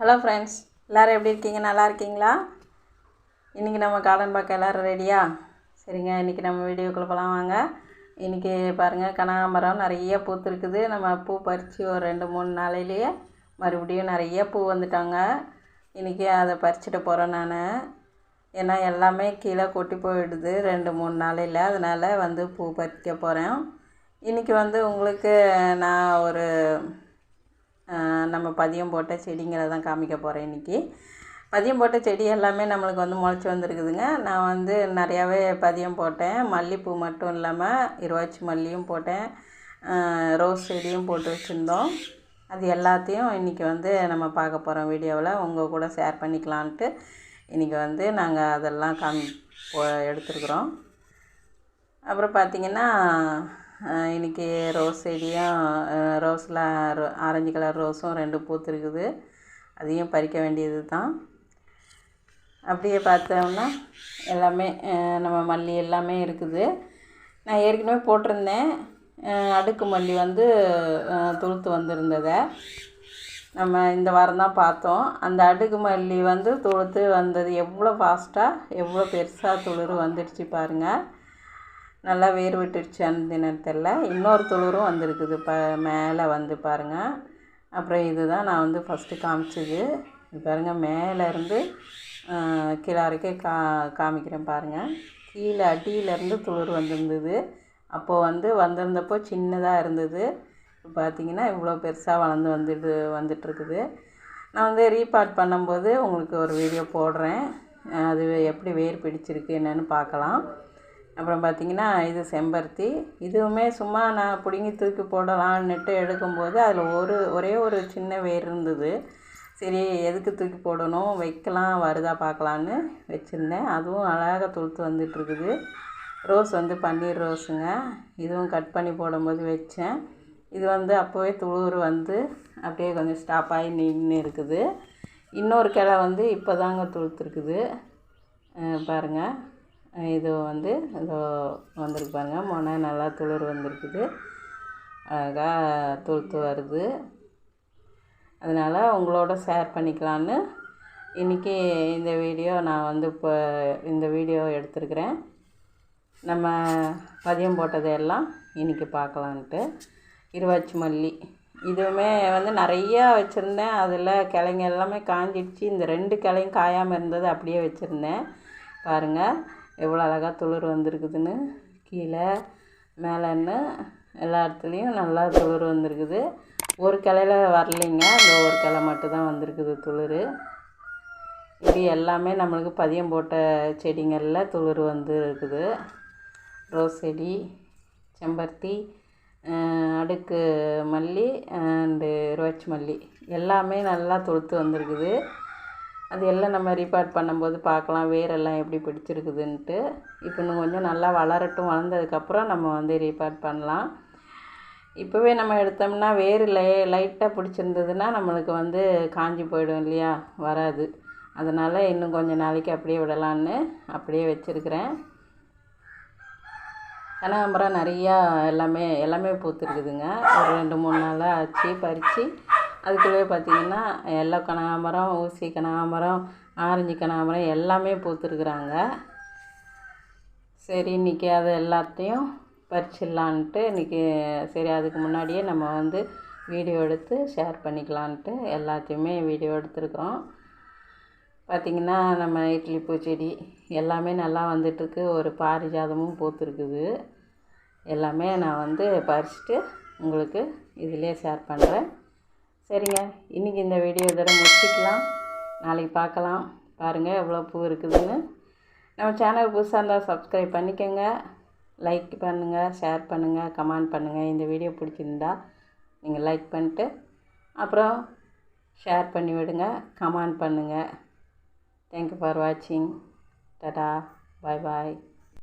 Hello friends எல்லோரும் எப்படி இருக்கீங்க? நல்லா இருக்கீங்களா? இன்றைக்கி நம்ம காலன் பார்க்க எல்லோரும் ரெடியா சரிங்க இன்றைக்கி நம்ம வீடியோக்குள்ளே போகலாம் வாங்க. இன்றைக்கி பாருங்கள் கனகாம்பரம் நிறைய பூத்துருக்குது நம்ம பூ பறித்து ஒரு ரெண்டு மூணு நாளையிலேயே மறுபடியும் நிறைய பூ வந்துட்டாங்க. இன்றைக்கி அதை பறிச்சுட்டு போகிறேன் நான். ஏன்னா எல்லாமே கீழே கொட்டி போயிடுது ரெண்டு மூணு நாளையில். அதனால் வந்து பூ பறிக்க போகிறேன் இன்றைக்கி வந்து உங்களுக்கு நான் ஒரு நம்ம பதியம் போட்ட செடிங்களை தான் காமிக்க போகிறேன் இன்றைக்கி பதியம் போட்ட செடி எல்லாமே நம்மளுக்கு வந்து முளைச்சி வந்திருக்குதுங்க. நான் வந்து நிறையாவே பதியம் போட்டேன். மல்லிப்பூ மட்டும் இல்லாமல் இருவாச்சி மல்லியும் போட்டேன். ரோஸ் செடியும் போட்டு வச்சுருந்தோம். அது எல்லாத்தையும் இன்றைக்கி வந்து நம்ம பார்க்க போகிறோம் வீடியோவில். உங்கள் கூட ஷேர் பண்ணிக்கலான்ட்டு இன்றைக்கி வந்து நாங்கள் அதெல்லாம் காமி போ எடுத்துருக்குறோம். அப்புறம் பார்த்திங்கன்னா இன்றைக்கி ரோஸ் செடியும் ரோஸில் ரோ- ஆரஞ்சு கலர் ரோஸும் ரெண்டு பூத்துருக்குது. அதையும் பறிக்க வேண்டியது தான் அப்படியே பார்த்தோம்னா எல்லாமே நம்ம மல்லி எல்லாமே இருக்குது. நான் ஏற்கனவே போட்டிருந்தேன். அடுக்கு மல்லி வந்து துளுத்து வந்திருந்ததை நம்ம இந்த வாரம் தான் பார்த்தோம். அந்த அடுக்கு மல்லி வந்து துளுத்து வந்தது எவ்வளோ ஃபாஸ்ட்டாக எவ்வளோ பெருசாக துளிர் வந்துடுச்சு பாருங்கள் நல்லா வேர் விட்டுடுச்சு அந்த தினத்தில் இன்னொரு துளிரும் வந்திருக்குது ப மேலே வந்து பாருங்கள் அப்புறம் இதுதான் நான் வந்து ஃபஸ்ட்டு காமிச்சது. பாருங்கள் மேலேருந்து கீழே வரைக்கும் கா காமிக்கிறேன் பாருங்கள் கீழே அடியிலேருந்து துளிர் வந்திருந்தது. அப்போது வந்து வந்திருந்தப்போ சின்னதாக இருந்தது. இப்போ பார்த்தீங்கன்னா இவ்வளோ பெருசாக வளர்ந்து வந்துட்டு வந்துட்டுருக்குது. நான் வந்து ரீபார்ட் பண்ணும்போது உங்களுக்கு ஒரு வீடியோ போடுறேன். அது எப்படி வேர் பிடிச்சிருக்கு என்னென்னு பார்க்கலாம். அப்புறம் பார்த்தீங்கன்னா இது செம்பருத்தி. இதுவுமே சும்மா நான் பிடுங்கி தூக்கி போடலான்னுட்டு எடுக்கும்போது அதில் ஒரு ஒரே ஒரு சின்ன வேர் இருந்தது. சரி எதுக்கு தூக்கி போடணும்? வைக்கலாம் வருதா பார்க்கலான்னு வச்சுருந்தேன். அதுவும் அழகாக துளுத்து வந்துட்டுருக்குது. ரோஸ் வந்து பன்னீர் ரோஸுங்க. இதுவும் கட் பண்ணி போடும்போது வச்சேன். இது வந்து அப்போவே துளிர் வந்து அப்படியே கொஞ்சம் ஸ்டாப் ஆகி நின்று இருக்குது. இன்னொரு கிளை வந்து இப்போ தாங்க துளுத்துருக்குது பாருங்கள் இது வந்து இதோ வந்திருக்கு பாருங்க. முனை நல்லா துளிர் வந்திருக்குது. அழகாக துளுத்து வருது. அதனால் உங்களோட ஷேர் பண்ணிக்கலான்னு இன்றைக்கி இந்த வீடியோ நான் வந்து இப்போ இந்த வீடியோ எடுத்துருக்கிறேன். நம்ம பதியம் போட்டதையெல்லாம் இன்றைக்கி பார்க்கலான்ட்டு. இருவாச்சி மல்லி. இதுவுமே வந்து நிறையா வச்சுருந்தேன். அதில் கிளைங்க எல்லாமே காஞ்சிடுச்சு. இந்த ரெண்டு கிளையும் காயாமல் இருந்தது அப்படியே வச்சுருந்தேன். பாருங்கள் எவ்வளோ அழகாக துளிர் வந்திருக்குதுன்னு கீழே மேலேன்னு எல்லா இடத்துலையும் நல்லா துளிர் வந்திருக்குது. ஒரு கிளையில வரலைங்க அந்த ஒரு கிளை மட்டும்தான் வந்திருக்குது துளிர். இது எல்லாமே நம்மளுக்கு பதியம் போட்ட செடிங்களில் துளிர் வந்து இருக்குது ரோஸ் செடி செம்பருத்தி அடுக்கு மல்லி அண்டு ரோச் மல்லி. எல்லாமே நல்லா துளுத்து வந்திருக்குது. அது எல்லாம் நம்ம ரீபார்ட் பண்ணும்போது பார்க்கலாம் வேரெல்லாம் எப்படி பிடிச்சிருக்குதுன்ட்டு. இப்போ இன்னும் கொஞ்சம் நல்லா வளரட்டும் வளர்ந்ததுக்கப்புறம் நம்ம வந்து ரீபார்ட் பண்ணலாம். இப்போவே நம்ம எடுத்தோம்னா வேர் லை லைட்டாக பிடிச்சிருந்ததுன்னா நம்மளுக்கு வந்து காஞ்சி போயிடும் இல்லையா? வராது. அதனால் இன்னும் கொஞ்சம் நாளைக்கு அப்படியே விடலான்னு அப்படியே வச்சுருக்கிறேன். கனகாம்பரம் நிறையா எல்லாமே எல்லாமே பூத்துருக்குதுங்க. ஒரு ரெண்டு மூணு நாளாக ஆச்சு பறித்து அதுக்குள்ளே பார்த்தீங்கன்னா எல்லோ கனகாம்பரம் ஊசி கனகாம்பரம் ஆரஞ்சு கனகாம்பரம் எல்லாமே பூத்துருக்குறாங்க. சரி இன்றைக்கி அது எல்லாத்தையும் பறிச்சிடலான்ட்டு இன்றைக்கி சரி அதுக்கு முன்னாடியே நம்ம வந்து வீடியோ எடுத்து ஷேர் பண்ணிக்கலான்ட்டு எல்லாத்தையுமே வீடியோ எடுத்துருக்குறோம். பார்த்திங்கன்னா நம்ம இட்லி பூச்செடி எல்லாமே நல்லா வந்துட்டுருக்கு. ஒரு பாரிஜாதமும் பூத்துருக்குது. எல்லாமே நான் வந்து பறிச்சுட்டு உங்களுக்கு இதிலே ஷேர் பண்ணுறேன் சரிங்க. இன்றைக்கி இந்த வீடியோ இதோட முடிச்சிக்கலாம். நாளைக்கு பார்க்கலாம். பாருங்கள் எவ்வளோ பூ இருக்குதுன்னு. நம்ம சேனல் புதுசாக இருந்தால் சப்ஸ்கிரைப் பண்ணிக்கோங்க. லைக் பண்ணுங்கள் ஷேர் பண்ணுங்கள் கமெண்ட் பண்ணுங்கள் இந்த வீடியோ பிடிச்சிருந்தா நீங்கள் லைக் பண்ணிட்டு அப்புறம் ஷேர் பண்ணி விடுங்க கமெண்ட் பண்ணுங்கள் தேங்க்யூ ஃபார் வாட்சிங் டடா பாய் பாய்